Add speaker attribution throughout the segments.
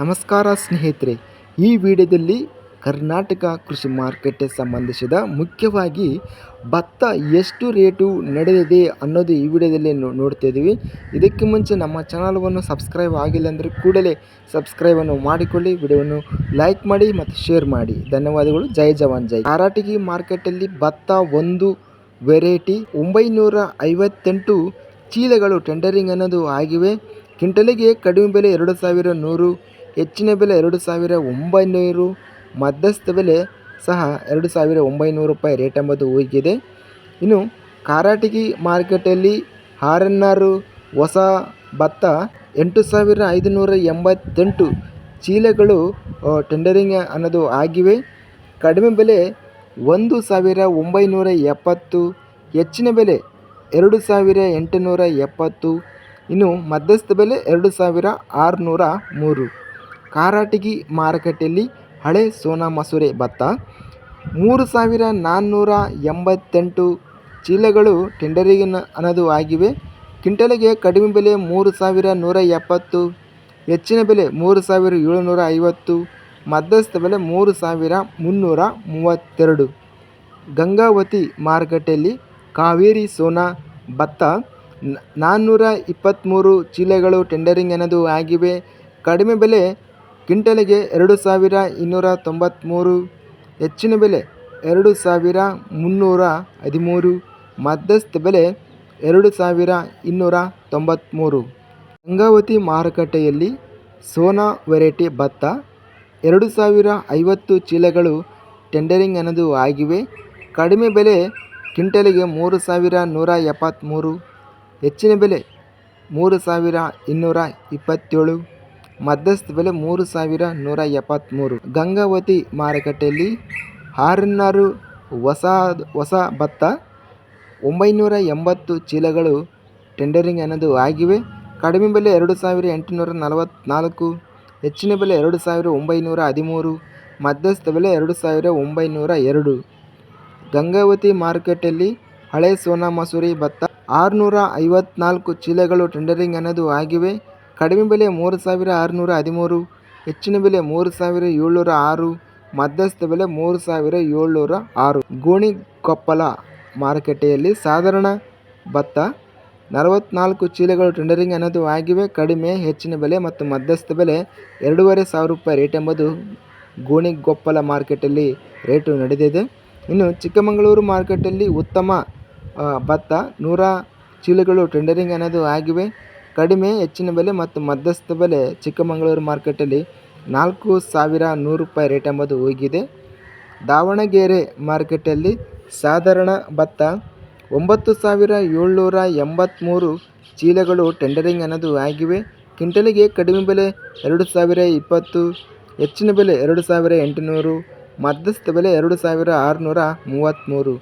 Speaker 1: ನಮಸ್ಕಾರ ಸ್ನೇಹಿತರೆ. ಈ ವಿಡಿಯೋದಲ್ಲಿ ಕರ್ನಾಟಕ ಕೃಷಿ ಮಾರುಕಟ್ಟೆ ಸಂಬಂಧಿಸಿದ ಮುಖ್ಯವಾಗಿ ಭತ್ತ ಎಷ್ಟು ರೇಟು ನಡೆದಿದೆ ಅನ್ನೋದು ಈ ವಿಡಿಯೋದಲ್ಲಿ ನೋ, ನೋಡ್ತಾ ಇದ್ದೀವಿ. ಇದಕ್ಕೆ ಮುಂಚೆ ನಮ್ಮ ಚಾನಲ್ವನ್ನು ಸಬ್ಸ್ಕ್ರೈಬ್ ಆಗಿಲ್ಲ ಅಂದರೆ ಕೂಡಲೇ ಸಬ್ಸ್ಕ್ರೈಬನ್ನು ಮಾಡಿಕೊಳ್ಳಿ, ವಿಡಿಯೋವನ್ನು ಲೈಕ್ ಮಾಡಿ ಮತ್ತು ಶೇರ್ ಮಾಡಿ. ಧನ್ಯವಾದಗಳು. ಜೈ ಜವಾನ್, ಜೈ. ಕಾರಾಟಗಿ ಮಾರ್ಕೆಟಲ್ಲಿ ಭತ್ತ ಒಂದು ವೆರೈಟಿ ಒಂಬೈನೂರ ಐವತ್ತೆಂಟು ಚೀಲಗಳು ಟೆಂಡರಿಂಗ್ ಅನ್ನೋದು ಆಗಿವೆ. ಕ್ವಿಂಟಲಿಗೆ ಕಡಿಮೆ ಬೆಲೆ ಎರಡು ಸಾವಿರ ನೂರು ಹೆಚ್ಚಿನ ಬೆಲೆ ಎರಡು ಸಾವಿರ ಒಂಬೈನೂರು, ಮಧ್ಯಸ್ಥ ಬೆಲೆ ಸಹ ಎರಡು ಸಾವಿರ ಒಂಬೈನೂರು ರೂಪಾಯಿ ರೇಟ್ ಎಂಬುದು ಹೋಗಿದೆ ಇನ್ನು ಕಾರಾಟಗಿ ಮಾರ್ಕೆಟಲ್ಲಿ ಆರ್ ಎನ್ ಆರು ಹೊಸ ಭತ್ತ ಎಂಟು ಸಾವಿರ ಐದುನೂರ ಎಂಬತ್ತೆಂಟು ಚೀಲಗಳು ಟೆಂಡರಿಂಗ್ ಅನ್ನೋದು ಆಗಿವೆ. ಕಡಿಮೆ ಬೆಲೆ ಒಂದು ಸಾವಿರ ಒಂಬೈನೂರ ಎಪ್ಪತ್ತು, ಹೆಚ್ಚಿನ ಬೆಲೆ ಎರಡು ಸಾವಿರ ಎಂಟುನೂರ ಎಪ್ಪತ್ತು, ಇನ್ನು ಮಧ್ಯಸ್ಥ ಬೆಲೆ ಎರಡು ಸಾವಿರ ಆರುನೂರ ಮೂರು. ಕಾರಾಟಗಿ ಮಾರುಕಟ್ಟೆಯಲ್ಲಿ ಹಳೆ ಸೋನಾ ಮಸೂರೆ ಭತ್ತ, ಮೂರು ಸಾವಿರ ನಾನ್ನೂರ ಎಂಬತ್ತೆಂಟು ಚೀಲಗಳು ಟೆಂಡರಿಗೆ ಅನ್ನೋದು ಆಗಿವೆ. ಕ್ವಿಂಟಲಿಗೆ ಕಡಿಮೆ ಬೆಲೆ ಮೂರು ಸಾವಿರ ನೂರ ಎಪ್ಪತ್ತು, ಹೆಚ್ಚಿನ ಬೆಲೆ ಮೂರು ಸಾವಿರ ಏಳುನೂರ ಐವತ್ತು, ಮಧ್ಯಸ್ಥ ಬೆಲೆ ಮೂರು ಸಾವಿರ ಮುನ್ನೂರ ಮೂವತ್ತೆರಡು. ಗಂಗಾವತಿ ಮಾರುಕಟ್ಟೆಯಲ್ಲಿ ಕಾವೇರಿ ಸೋನಾ ಭತ್ತ ನಾನ್ನೂರ ಇಪ್ಪತ್ತ್ಮೂರು ಚೀಲಗಳು ಟೆಂಡರಿಂಗ್ ಅನ್ನೋದು ಆಗಿವೆ. ಕಡಿಮೆ ಬೆಲೆ ಕ್ವಿಂಟಲಿಗೆ ಎರಡು ಸಾವಿರ ಇನ್ನೂರ ತೊಂಬತ್ತ್ಮೂರು ಹೆಚ್ಚಿನ ಬೆಲೆ ಎರಡು ಸಾವಿರ ಮುನ್ನೂರ ಹದಿಮೂರು, ಮಧ್ಯಸ್ಥ ಬೆಲೆ ಎರಡು ಸಾವಿರ ಇನ್ನೂರ ತೊಂಬತ್ತ್ಮೂರು ಗಂಗಾವತಿ ಮಾರುಕಟ್ಟೆಯಲ್ಲಿ ಸೋನಾ ವೆರೈಟಿ ಭತ್ತ, ಎರಡು ಸಾವಿರ ಐವತ್ತು ಚೀಲಗಳು ಟೆಂಡರಿಂಗ್ ಅನ್ನೋದು ಆಗಿವೆ. ಕಡಿಮೆ ಬೆಲೆ ಕ್ವಿಂಟಲಿಗೆ ಮೂರು ಸಾವಿರ ನೂರ ಎಪ್ಪತ್ತ್ಮೂರು ಹೆಚ್ಚಿನ ಬೆಲೆ ಮೂರು ಸಾವಿರ ಇನ್ನೂರ ಇಪ್ಪತ್ತೇಳು. ಮಧ್ಯಸ್ಥ ಬೆಲೆ ಮೂರು ಸಾವಿರ ನೂರ ಎಪ್ಪತ್ತ್ಮೂರು ಗಂಗಾವತಿ ಮಾರುಕಟ್ಟೆಯಲ್ಲಿ ಆರ್ ಎನ್ ಆರು ಹೊಸ ಹೊಸ ಭತ್ತ, ಒಂಬೈನೂರ ಎಂಬತ್ತು ಚೀಲಗಳು ಟೆಂಡರಿಂಗ್ ಅನ್ನೋದು ಆಗಿವೆ. ಕಡಿಮೆ ಬೆಲೆ ಎರಡು ಸಾವಿರ ಎಂಟುನೂರ ನಲವತ್ತ್ನಾಲ್ಕು ಹೆಚ್ಚಿನ ಬೆಲೆ ಎರಡು ಸಾವಿರ ಒಂಬೈನೂರ ಹದಿಮೂರು, ಮಧ್ಯಸ್ಥ ಬೆಲೆ ಎರಡು ಸಾವಿರ ಒಂಬೈನೂರ ಎರಡು. ಗಂಗಾವತಿ ಮಾರುಕಟ್ಟೆಯಲ್ಲಿ ಹಳೆ ಸೋನಾ ಮಸೂರಿ ಭತ್ತ ಆರುನೂರ ಐವತ್ನಾಲ್ಕು ಚೀಲಗಳು ಟೆಂಡರಿಂಗ್ ಅನ್ನೋದು ಆಗಿವೆ. ಕಡಿಮೆ ಬೆಲೆ ಮೂರು ಸಾವಿರ ಆರುನೂರ ಹದಿಮೂರು, ಹೆಚ್ಚಿನ ಬೆಲೆ ಮೂರು ಸಾವಿರ ಏಳ್ನೂರ ಆರು, ಮಧ್ಯಸ್ಥ ಬೆಲೆ ಮೂರು ಸಾವಿರ ಏಳ್ನೂರ ಆರು. ಗೋಣಿಕೊಪ್ಪಲ ಮಾರುಕಟ್ಟೆಯಲ್ಲಿ ಸಾಧಾರಣ ಭತ್ತ ನಲವತ್ನಾಲ್ಕು ಚೀಲಗಳು ಟೆಂಡರಿಂಗ್ ಅನ್ನೋದು ಆಗಿವೆ. ಕಡಿಮೆ, ಹೆಚ್ಚಿನ ಬೆಲೆ ಮತ್ತು ಮಧ್ಯಸ್ಥ ಬೆಲೆ ಎರಡೂವರೆ ಸಾವಿರ ರೂಪಾಯಿ ರೇಟ್ ಎಂಬುದು ಗೋಣಿಗೊಪ್ಪಲ ಮಾರ್ಕೆಟಲ್ಲಿ ರೇಟು ನಡೆದಿದೆ. ಇನ್ನು ಚಿಕ್ಕಮಗಳೂರು ಮಾರುಕಟ್ಟೆಯಲ್ಲಿ ಉತ್ತಮ ಭತ್ತ ನೂರ ಚೀಲಗಳು ಟೆಂಡರಿಂಗ್ ಅನ್ನೋದು ಆಗಿವೆ. ಕಡಿಮೆ, ಹೆಚ್ಚಿನ ಬೆಲೆ ಮತ್ತು ಮಧ್ಯಸ್ಥ ಬೆಲೆ ಚಿಕ್ಕಮಗಳೂರು ಮಾರ್ಕೆಟಲ್ಲಿ ನಾಲ್ಕು ಸಾವಿರ ನೂರು ರೂಪಾಯಿ ರೇಟ್ ಎಂಬುದು ಹೋಗಿದೆ ದಾವಣಗೆರೆ ಮಾರ್ಕೆಟಲ್ಲಿ ಸಾಧಾರಣ ಭತ್ತ ಒಂಬತ್ತು ಸಾವಿರ ಏಳ್ನೂರ ಎಂಬತ್ತ್ಮೂರು ಚೀಲಗಳು ಟೆಂಡರಿಂಗ್ ಅನ್ನೋದು ಆಗಿವೆ. ಕ್ವಿಂಟಲಿಗೆ ಕಡಿಮೆ ಬೆಲೆ ಎರಡು ಸಾವಿರ ಇಪ್ಪತ್ತು, ಹೆಚ್ಚಿನ ಬೆಲೆ ಎರಡು ಸಾವಿರ ಎಂಟುನೂರು ಮಧ್ಯಸ್ಥ ಬೆಲೆ ಎರಡು ಸಾವಿರ ಆರುನೂರ ಮೂವತ್ತ್ಮೂರು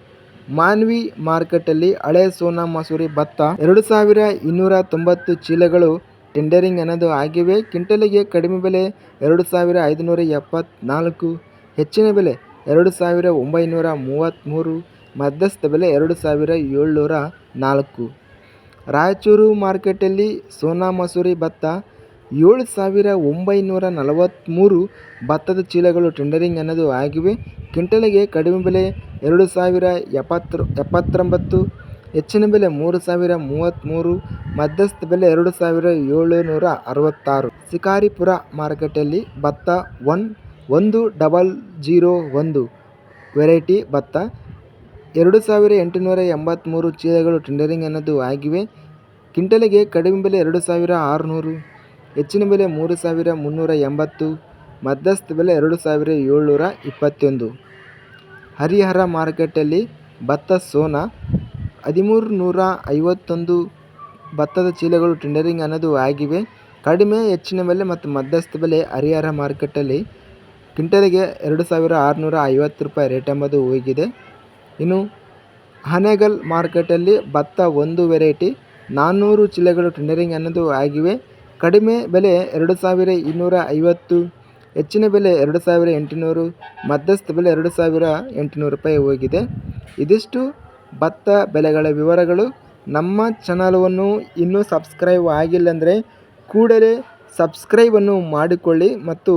Speaker 1: ಮಾನ್ವಿ ಮಾರ್ಕೆಟಲ್ಲಿ ಹಳೆ ಸೋನಾ ಮಸೂರಿ ಭತ್ತ. ಎರಡು ಸಾವಿರ ಇನ್ನೂರ ತೊಂಬತ್ತು ಚೀಲಗಳು ಟೆಂಡರಿಂಗ್ ಅನ್ನೋದು ಆಗಿವೆ. ಕ್ವಿಂಟಲಿಗೆ ಕಡಿಮೆ ಬೆಲೆ ಎರಡು ಸಾವಿರ ಐದುನೂರ ಎಪ್ಪತ್ತ್ನಾಲ್ಕು ಹೆಚ್ಚಿನ ಬೆಲೆ ಎರಡು ಸಾವಿರ ಒಂಬೈನೂರ ಮೂವತ್ತ್ಮೂರು ಮಧ್ಯಸ್ಥ ಬೆಲೆ ಎರಡು ಸಾವಿರ ಏಳ್ನೂರ ನಾಲ್ಕು. ರಾಯಚೂರು ಮಾರ್ಕೆಟಲ್ಲಿ ಸೋನಾ ಮಸೂರಿ ಭತ್ತ ಏಳು ಸಾವಿರ ಒಂಬೈನೂರ ನಲವತ್ತ್ಮೂರು ಭತ್ತದ ಚೀಲಗಳು ಟೆಂಡರಿಂಗ್ ಅನ್ನೋದು ಆಗಿವೆ. ಕ್ವಿಂಟಲಿಗೆ ಕಡಿಮೆ ಬೆಲೆ ಎರಡು ಸಾವಿರ ಎಪ್ಪತ್ತು ಎಪ್ಪತ್ತೊಂಬತ್ತು, ಹೆಚ್ಚಿನ ಬೆಲೆ ಮೂರು ಸಾವಿರ ಮೂವತ್ತ್ಮೂರು ಮಧ್ಯಸ್ಥ ಬೆಲೆ ಎರಡು ಸಾವಿರ ಏಳುನೂರ ಅರವತ್ತಾರು. ಶಿಕಾರಿಪುರ ಮಾರುಕಟ್ಟೆಯಲ್ಲಿ ಭತ್ತ ಒನ್, ಒಂದು ಡಬಲ್ ಜೀರೋ ಒಂದು ವೆರೈಟಿ ಭತ್ತ, ಎರಡು ಸಾವಿರ ಎಂಟುನೂರ ಎಂಬತ್ತ್ಮೂರು ಚೀಲಗಳು ಟೆಂಡರಿಂಗ್ ಅನ್ನೋದು ಆಗಿವೆ. ಕ್ವಿಂಟಲಿಗೆ ಕಡಿಮೆ ಬೆಲೆ ಎರಡು ಸಾವಿರ ಆರುನೂರು. ಹೆಚ್ಚಿನ ಬೆಲೆ ಮೂರು ಸಾವಿರ ಮುನ್ನೂರ ಎಂಬತ್ತು, ಮಧ್ಯಸ್ಥ ಬೆಲೆ ಎರಡು ಸಾವಿರ ಏಳ್ನೂರ ಇಪ್ಪತ್ತೊಂದು. ಹರಿಹರ ಮಾರುಕಟ್ಟೆಯಲ್ಲಿ ಭತ್ತ, ಸೋನಾ ಹದಿಮೂರು ನೂರ ಐವತ್ತೊಂದು ಭತ್ತದ ಚೀಲಗಳು ಟೆಂಡರಿಂಗ್ ಅನ್ನೋದು ಆಗಿವೆ. ಕಡಿಮೆ, ಹೆಚ್ಚಿನ ಬೆಲೆ ಮತ್ತು ಮಧ್ಯಸ್ಥ ಬೆಲೆ ಹರಿಹರ ಮಾರುಕಟ್ಟೆಯಲ್ಲಿ ಕ್ವಿಂಟಲ್ಗೆ ಎರಡು ಸಾವಿರ ಆರುನೂರ ಐವತ್ತು ರೂಪಾಯಿ ರೇಟ್ ಎಂಬುದು ಹೋಗಿದೆ ಇನ್ನು ಹನೇಗಲ್ ಮಾರ್ಕೆಟಲ್ಲಿ ಭತ್ತ ಒಂದು ವೆರೈಟಿ, ನಾನ್ನೂರು ಚೀಲಗಳು ಟೆಂಡರಿಂಗ್ ಅನ್ನೋದು ಆಗಿವೆ. ಕಡಿಮೆ ಬೆಲೆ ಎರಡು ಸಾವಿರ ಇನ್ನೂರ ಐವತ್ತು, ಹೆಚ್ಚಿನ ಬೆಲೆ ಎರಡು ಸಾವಿರ ಎಂಟುನೂರು, ಮಧ್ಯಸ್ಥ ಬೆಲೆ ಎರಡು ಸಾವಿರ ಎಂಟುನೂರು ರೂಪಾಯಿ ಹೋಗಿದೆ. ಇದಿಷ್ಟು ಭತ್ತ ಬೆಲೆಗಳ ವಿವರಗಳು. ನಮ್ಮ ಚಾನಲವನ್ನು ಇನ್ನೂ ಸಬ್ಸ್ಕ್ರೈಬ್ ಆಗಿಲ್ಲ ಅಂದರೆ ಕೂಡಲೇ ಸಬ್ಸ್ಕ್ರೈಬನ್ನು ಮಾಡಿಕೊಳ್ಳಿ ಮತ್ತು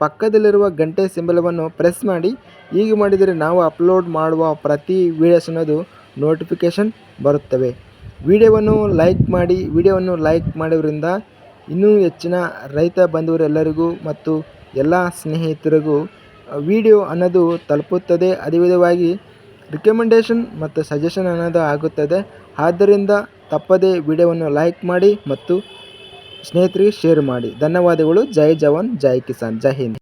Speaker 1: ಪಕ್ಕದಲ್ಲಿರುವ ಗಂಟೆ ಸಿಂಬಲವನ್ನು ಪ್ರೆಸ್ ಮಾಡಿ. ಹೀಗೆ ಮಾಡಿದರೆ ನಾವು ಅಪ್ಲೋಡ್ ಮಾಡುವ ಪ್ರತಿ ವೀಡಿಯೋಸ್ ಅನ್ನೋದು ನೋಟಿಫಿಕೇಷನ್ ಬರುತ್ತವೆ. ವಿಡಿಯೋವನ್ನು ಲೈಕ್ ಮಾಡಿ, ವಿಡಿಯೋವನ್ನು ಲೈಕ್ ಮಾಡೋದ್ರಿಂದ ಇನ್ನೂ ಹೆಚ್ಚಿನ ರೈತ ಬಂಧುವರೆಲ್ಲರಿಗೂ ಮತ್ತು ಎಲ್ಲ ಸ್ನೇಹಿತರಿಗೂ ವಿಡಿಯೋ ಅನ್ನೋದು ತಲುಪುತ್ತದೆ. ಅದೇ ವಿಧವಾಗಿ ರಿಕಮೆಂಡೇಷನ್ ಮತ್ತು ಸಜೆಷನ್ ಅನ್ನೋದು ಆಗುತ್ತದೆ. ಆದ್ದರಿಂದ ತಪ್ಪದೇ ವಿಡಿಯೋವನ್ನು ಲೈಕ್ ಮಾಡಿ ಮತ್ತು ಸ್ನೇಹಿತರಿಗೆ ಶೇರ್ ಮಾಡಿ. ಧನ್ಯವಾದಗಳು. ಜೈ ಜವಾನ್, ಜೈ ಕಿಸಾನ್, ಜೈ ಹಿಂದ್.